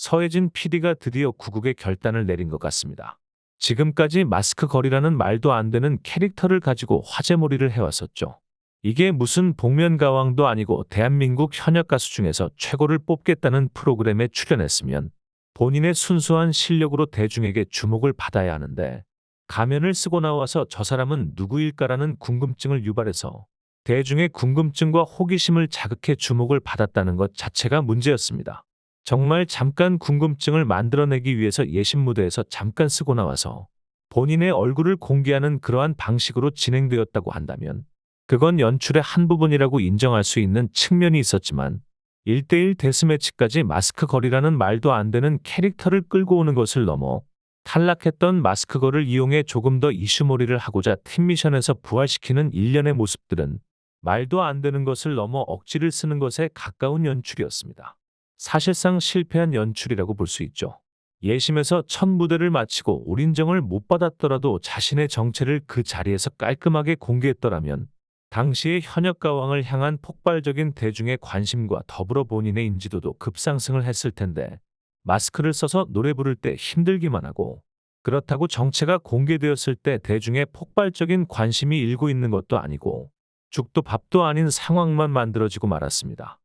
서혜진 PD가 드디어 구국의 결단을 내린 것 같습니다. 지금까지 마스크 거리라는 말도 안 되는 캐릭터를 가지고 화제몰이를 해왔었죠. 이게 무슨 복면가왕도 아니고 대한민국 현역 가수 중에서 최고를 뽑겠다는 프로그램에 출연했으면 본인의 순수한 실력으로 대중에게 주목을 받아야 하는데 가면을 쓰고 나와서 저 사람은 누구일까라는 궁금증을 유발해서 대중의 궁금증과 호기심을 자극해 주목을 받았다는 것 자체가 문제였습니다. 정말 잠깐 궁금증을 만들어내기 위해서 예심 무대에서 잠깐 쓰고 나와서 본인의 얼굴을 공개하는 그러한 방식으로 진행되었다고 한다면 그건 연출의 한 부분이라고 인정할 수 있는 측면이 있었지만 1대1 데스매치까지 마스크 거리라는 말도 안 되는 캐릭터를 끌고 오는 것을 넘어 탈락했던 마스크 거를 이용해 조금 더 이슈몰이를 하고자 팀 미션에서 부활시키는 일련의 모습들은 말도 안 되는 것을 넘어 억지를 쓰는 것에 가까운 연출이었습니다. 사실상 실패한 연출이라고 볼 수 있죠. 예심에서 첫 무대를 마치고 올인정을 못 받았더라도 자신의 정체를 그 자리에서 깔끔하게 공개했더라면 당시의 현역 가왕을 향한 폭발적인 대중의 관심과 더불어 본인의 인지도도 급상승을 했을 텐데 마스크를 써서 노래 부를 때 힘들기만 하고 그렇다고 정체가 공개되었을 때 대중의 폭발적인 관심이 일고 있는 것도 아니고 죽도 밥도 아닌 상황만 만들어지고 말았습니다.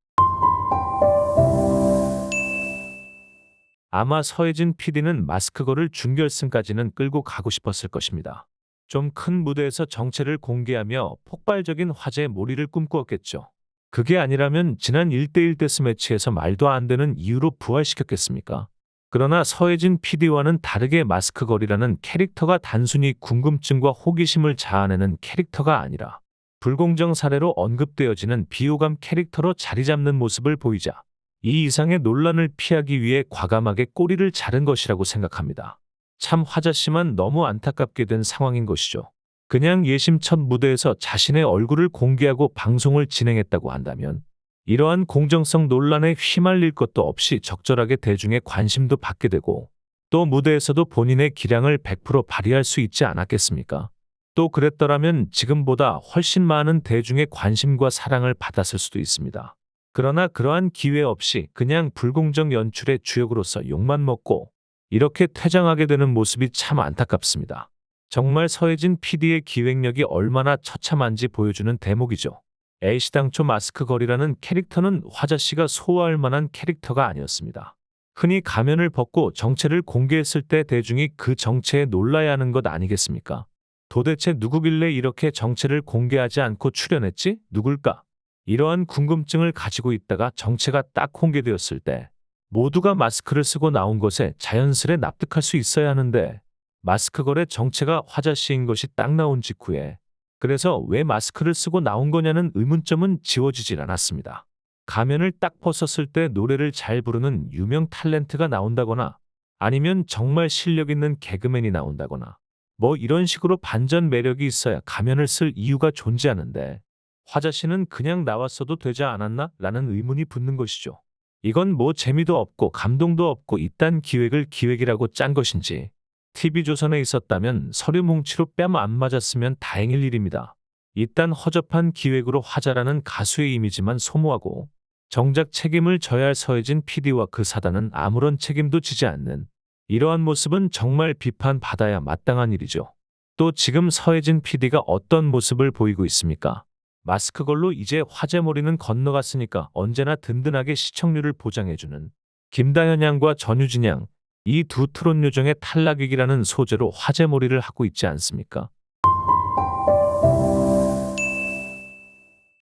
아마 서혜진 PD는 마스크거를 준결승까지는 끌고 가고 싶었을 것입니다. 좀 큰 무대에서 정체를 공개하며 폭발적인 화제의 몰이를 꿈꾸었겠죠. 그게 아니라면 지난 1대1 데스매치에서 말도 안 되는 이유로 부활시켰겠습니까? 그러나 서혜진 PD와는 다르게 마스크걸이라는 캐릭터가 단순히 궁금증과 호기심을 자아내는 캐릭터가 아니라 불공정 사례로 언급되어지는 비호감 캐릭터로 자리 잡는 모습을 보이자 이 이상의 논란을 피하기 위해 과감하게 꼬리를 자른 것이라고 생각합니다. 참 화자씨만 너무 안타깝게 된 상황인 것이죠. 그냥 예심 첫 무대에서 자신의 얼굴을 공개하고 방송을 진행했다고 한다면 이러한 공정성 논란에 휘말릴 것도 없이 적절하게 대중의 관심도 받게 되고 또 무대에서도 본인의 기량을 100% 발휘할 수 있지 않았겠습니까? 또 그랬더라면 지금보다 훨씬 많은 대중의 관심과 사랑을 받았을 수도 있습니다. 그러나 그러한 기회 없이 그냥 불공정 연출의 주역으로서 욕만 먹고 이렇게 퇴장하게 되는 모습이 참 안타깝습니다. 정말 서혜진 PD의 기획력이 얼마나 처참한지 보여주는 대목이죠. A씨 당초 마스크 거리라는 캐릭터는 화자씨가 소화할 만한 캐릭터가 아니었습니다. 흔히 가면을 벗고 정체를 공개했을 때 대중이 그 정체에 놀라야 하는 것 아니겠습니까? 도대체 누구길래 이렇게 정체를 공개하지 않고 출연했지? 누굴까? 이러한 궁금증을 가지고 있다가 정체가 딱 공개되었을 때 모두가 마스크를 쓰고 나온 것에 자연스레 납득할 수 있어야 하는데 마스크 걸의 정체가 화자씨인 것이 딱 나온 직후에 그래서 왜 마스크를 쓰고 나온 거냐는 의문점은 지워지질 않았습니다. 가면을 딱 벗었을 때 노래를 잘 부르는 유명 탤런트가 나온다거나 아니면 정말 실력 있는 개그맨이 나온다거나 뭐 이런 식으로 반전 매력이 있어야 가면을 쓸 이유가 존재하는데 화자씨는 그냥 나왔어도 되지 않았나? 라는 의문이 붙는 것이죠. 이건 뭐 재미도 없고 감동도 없고 이딴 기획을 기획이라고 짠 것인지 TV조선에 있었다면 서류 뭉치로 뺨 안 맞았으면 다행일 일입니다. 이딴 허접한 기획으로 화자라는 가수의 이미지만 소모하고 정작 책임을 져야 할 서혜진 PD와 그 사단은 아무런 책임도 지지 않는 이러한 모습은 정말 비판받아야 마땅한 일이죠. 또 지금 서혜진 PD가 어떤 모습을 보이고 있습니까? 마스크 걸로 이제 화제몰이는 건너갔으니까 언제나 든든하게 시청률을 보장해주는 김다현 양과 전유진 양, 이 두 트롯 요정의 탈락위기라는 소재로 화제몰이를 하고 있지 않습니까?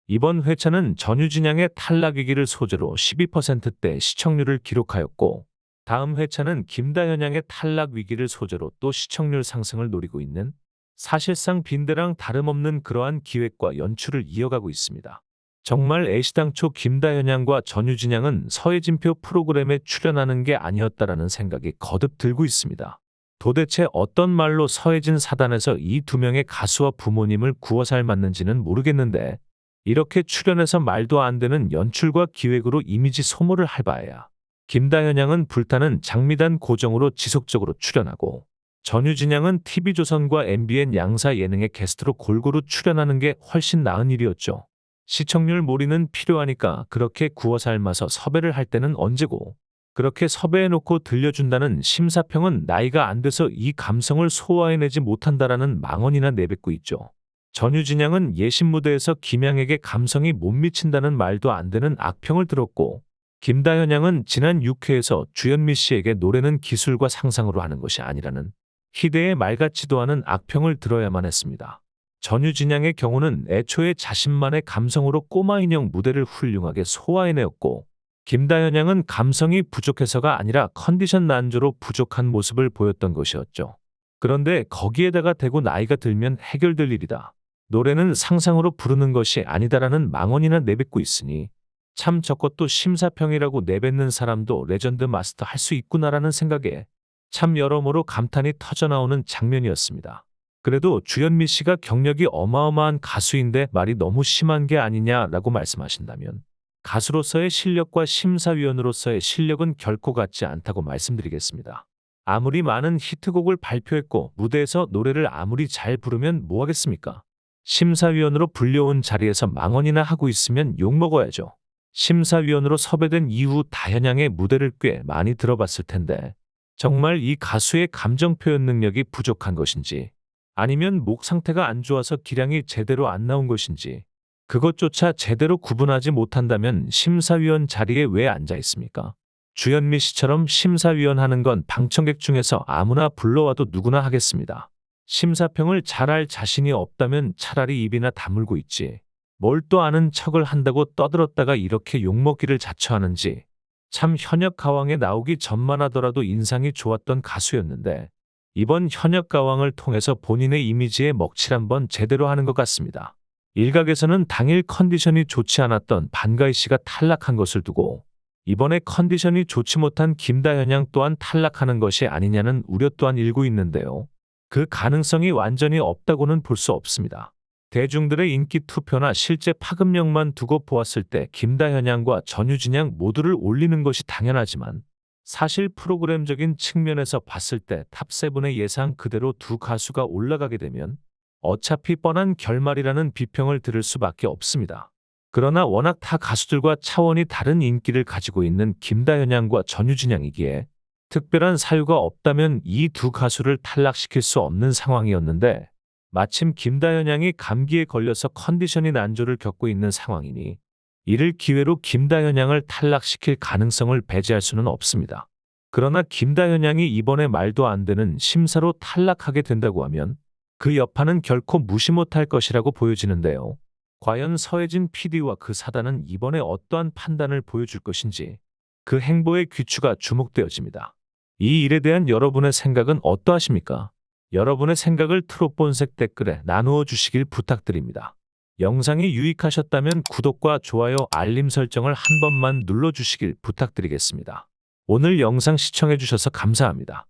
이번 회차는 전유진 양의 탈락위기를 소재로 12%대 시청률을 기록하였고 다음 회차는 김다현 양의 탈락위기를 소재로 또 시청률 상승을 노리고 있는 사실상 빈대랑 다름없는 그러한 기획과 연출을 이어가고 있습니다. 정말 애시당초 김다현 양과 전유진 양은 서해진표 프로그램에 출연하는 게 아니었다라는 생각이 거듭 들고 있습니다. 도대체 어떤 말로 서해진 사단에서 이 두 명의 가수와 부모님을 구워 삶았는지는 모르겠는데 이렇게 출연해서 말도 안 되는 연출과 기획으로 이미지 소모를 할 바에야 김다현 양은 불타는 장미단 고정으로 지속적으로 출연하고 전유진 양은 TV조선과 MBN 양사 예능의 게스트로 골고루 출연하는 게 훨씬 나은 일이었죠. 시청률 몰이는 필요하니까 그렇게 구워 삶아서 섭외를 할 때는 언제고 그렇게 섭외해놓고 들려준다는 심사평은 나이가 안 돼서 이 감성을 소화해내지 못한다라는 망언이나 내뱉고 있죠. 전유진 양은 예심 무대에서 김양에게 감성이 못 미친다는 말도 안 되는 악평을 들었고 김다현 양은 지난 6회에서 주현미 씨에게 노래는 기술과 상상으로 하는 것이 아니라는 희대의 말 같지도 않은 악평을 들어야만 했습니다. 전유진 양의 경우는 애초에 자신만의 감성으로 꼬마 인형 무대를 훌륭하게 소화해내었고 김다현 양은 감성이 부족해서가 아니라 컨디션 난조로 부족한 모습을 보였던 것이었죠. 그런데 거기에다가 대고 나이가 들면 해결될 일이다. 노래는 상상으로 부르는 것이 아니다라는 망언이나 내뱉고 있으니 참 저것도 심사평이라고 내뱉는 사람도 레전드 마스터 할 수 있구나라는 생각에 참 여러모로 감탄이 터져나오는 장면이었습니다. 그래도 주현미 씨가 경력이 어마어마한 가수인데 말이 너무 심한 게 아니냐라고 말씀하신다면 가수로서의 실력과 심사위원으로서의 실력은 결코 같지 않다고 말씀드리겠습니다. 아무리 많은 히트곡을 발표했고 무대에서 노래를 아무리 잘 부르면 뭐 하겠습니까? 심사위원으로 불려온 자리에서 망언이나 하고 있으면 욕먹어야죠. 심사위원으로 섭외된 이후 다현양의 무대를 꽤 많이 들어봤을 텐데 정말 이 가수의 감정 표현 능력이 부족한 것인지 아니면 목 상태가 안 좋아서 기량이 제대로 안 나온 것인지 그것조차 제대로 구분하지 못한다면 심사위원 자리에 왜 앉아 있습니까? 주현미 씨처럼 심사위원 하는 건 방청객 중에서 아무나 불러와도 누구나 하겠습니다. 심사평을 잘할 자신이 없다면 차라리 입이나 다물고 있지. 뭘 또 아는 척을 한다고 떠들었다가 이렇게 욕먹기를 자처하는지 참 현역 가왕에 나오기 전만 하더라도 인상이 좋았던 가수였는데 이번 현역 가왕을 통해서 본인의 이미지에 먹칠 한번 제대로 하는 것 같습니다. 일각에서는 당일 컨디션이 좋지 않았던 반가희 씨가 탈락한 것을 두고 이번에 컨디션이 좋지 못한 김다현 양 또한 탈락하는 것이 아니냐는 우려 또한 일고 있는데요. 그 가능성이 완전히 없다고는 볼 수 없습니다. 대중들의 인기 투표나 실제 파급력만 두고 보았을 때 김다현 양과 전유진 양 모두를 올리는 것이 당연하지만 사실 프로그램적인 측면에서 봤을 때 탑7의 예상 그대로 두 가수가 올라가게 되면 어차피 뻔한 결말이라는 비평을 들을 수밖에 없습니다. 그러나 워낙 타 가수들과 차원이 다른 인기를 가지고 있는 김다현 양과 전유진 양이기에 특별한 사유가 없다면 이 두 가수를 탈락시킬 수 없는 상황이었는데 마침 김다현 양이 감기에 걸려서 컨디션이 난조를 겪고 있는 상황이니 이를 기회로 김다현 양을 탈락시킬 가능성을 배제할 수는 없습니다. 그러나 김다현 양이 이번에 말도 안 되는 심사로 탈락하게 된다고 하면 그 여파는 결코 무시 못할 것이라고 보여지는데요. 과연 서혜진 PD와 그 사단은 이번에 어떠한 판단을 보여줄 것인지 그 행보의 귀추가 주목되어집니다. 이 일에 대한 여러분의 생각은 어떠하십니까? 여러분의 생각을 트롯본색 댓글에 나누어 주시길 부탁드립니다. 영상이 유익하셨다면 구독과 좋아요, 알림 설정을 한 번만 눌러주시길 부탁드리겠습니다. 오늘 영상 시청해주셔서 감사합니다.